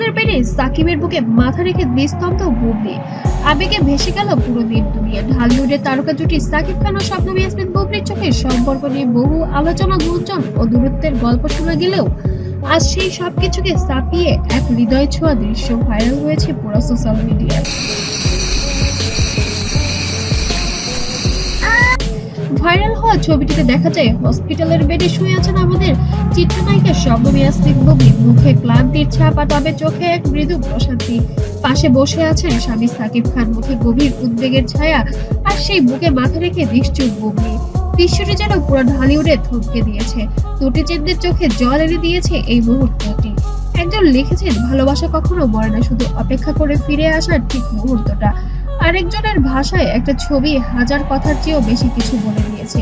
দিনে সাকিবের বুকে মাথা রেখে নিস্তব্ধ বুবলি। আবেগে ভেসে গেল পুরো দিন দুনিয়া। ঢালিউডের তারকা জুটি সাকিব খান ও স্বপ্ন ইয়াসমিন বুবলির চোখে। সম্পর্ক নিয়ে বহু আলোচনা, গুঞ্জন ও দূরত্বের গল্প শোনা গেলেও আজ সেই সবকিছুকে সাপিয়ে এক হৃদয় ছোঁয়া দৃশ্য ভাইরাল হয়েছে পুরো সোশ্যাল মিডিয়ায় ভাইরাল হওয়া ছবিটিতে দেখা যায়, হসপিটালের বেডে শুয়ে আছেন আমাদের চিত্রনায়িকা ইয়াসমিন বুবলি মুখে ক্লান্তির ছাপা তবে চোখে এক মৃদু প্রশান্তি। পাশে বসে আছেন স্বামী সাকিব খান, মুখে গভীর উদ্বেগের ছায়া আর সেই বুকে মাথা রেখে নিশ্চুপ বুবলি দৃশ্যটি যেন পুরো ঢালিউডে থমকে দিয়েছে। দুটি চেনদের চোখে জল এনে দিয়েছে এই মুহূর্তটি। একজন লিখেছেন, ভালোবাসা কখনো মরে না, শুধু অপেক্ষা করে ফিরে আসার ঠিক মুহূর্তটা। আরেকজনের ভাষায় একটা ছবি, হাজার কথার চেয়েও বেশি কিছু বলে দিয়েছে।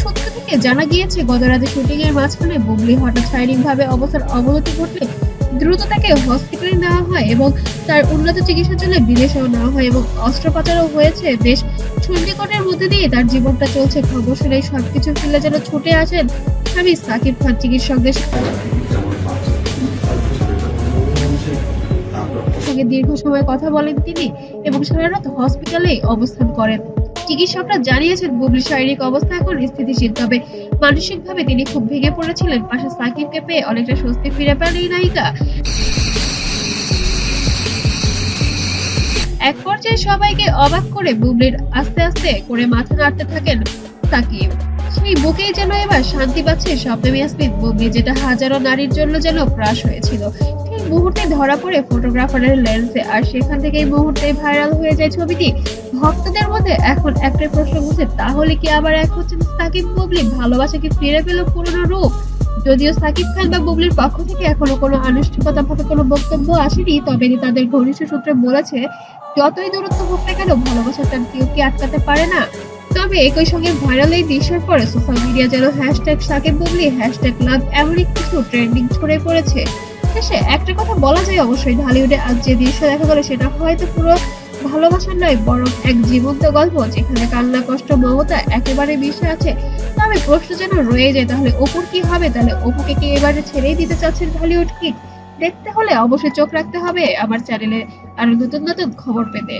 সূত্র থেকে জানা গিয়েছে, গত রাতে শুটিং এর মাঝখানে বুবলি হঠাৎ শারীরিক ভাবে অবস্থার অবনতি ঘটলে দ্রুত তাকে হসপিটালে নেওয়া হয় এবং তার উন্নত চিকিৎসার জন্য বিদেশেও নেওয়া হয় এবং অস্ত্রোপচারও হয়েছে। বেশ চণ্ডীগড়ের মধ্যে দিয়ে তার জীবনটা চলছে। খবর শুনে সবকিছু ফেলে যেন ছুটে আসেন স্বামী সাকিব খান চিকিৎসকদের সঙ্গে দীর্ঘ সময় কথা বলেন তিনি এবং সারা রাত হসপিটালে অবস্থান করেন। চিকিৎসকরা জানিয়েছেন বুবলির শারীরিক অবস্থা এখন স্থিতিশীল, তবে মানসিকভাবে তিনি খুব ভেঙে পড়েছিলেন। পাশে সাকিবকে পেয়ে অনেকটা স্বস্তি ফিরে পেলেন এই নায়িকা। এক পর্যায়ে সবাইকে অবাক করে বুবলির আস্তে আস্তে করে মাথা নাড়তে থাকেন সাকিব। সেই বুকেই যেন এবার শান্তি পাচ্ছে শব্দম ইয়াসমিন বুবলি যেটা হাজারো নারীর জন্য যেন ক্রাশ হয়েছিল মুহূর্তে ধরা পড়ে ফটোগ্রাফারের লেন্সে আর সেখান থেকে এই মুহূর্তে ভাইরাল হয়ে যায় ছবিটি। ভক্তদের মধ্যে এখন একটাই প্রশ্ন উঠছে, তাহলে কি আবার এক হচ্ছেন সাকিব বুবলি? ভালোবাসা কি ফিরে পেল পুরনো রূপ? যদিও সাকিব খান বা বুবলির পক্ষ থেকে এখনও কোনো আনুষ্ঠানিকতা ভাবে কোনো বক্তব্য আসেনি, তবে তাদের ঘনিষ্ঠ সূত্রে বলেছে, যতই দূরত্ব হোক না কেন ভালোবাসার টান কেউ কি আটকাতে পারে না। তবে একই সঙ্গে ভাইরাল এই দৃশ্যের পরে সোশ্যাল মিডিয়া যেন hashtag Shakib Bubly hashtag love এমনই কিছু ট্রেন্ডিং ছড়ে পড়েছে। শেষে একটা কথা বলা যায় অবশ্যই, ঢালিউডে আজ যে দৃশ্য দেখা গেল সেটা হয়তো পুরো ভালোবাসার নয়, বরং এক জীবন্ত গল্প যেখানে কান্না, কষ্ট, মমতা একেবারে বিষে আছে। তবে প্রশ্ন যেন রয়ে যায়, তাহলে অপুর কি হবে? তাহলে অপুকে কি এবারে ছেড়েই দিতে চাচ্ছেন ঢালিউড কি? দেখতে হলে অবশ্যই চোখ রাখতে হবে। আমার চ্যানেলে আরও নতুন নতুন খবর পেতে।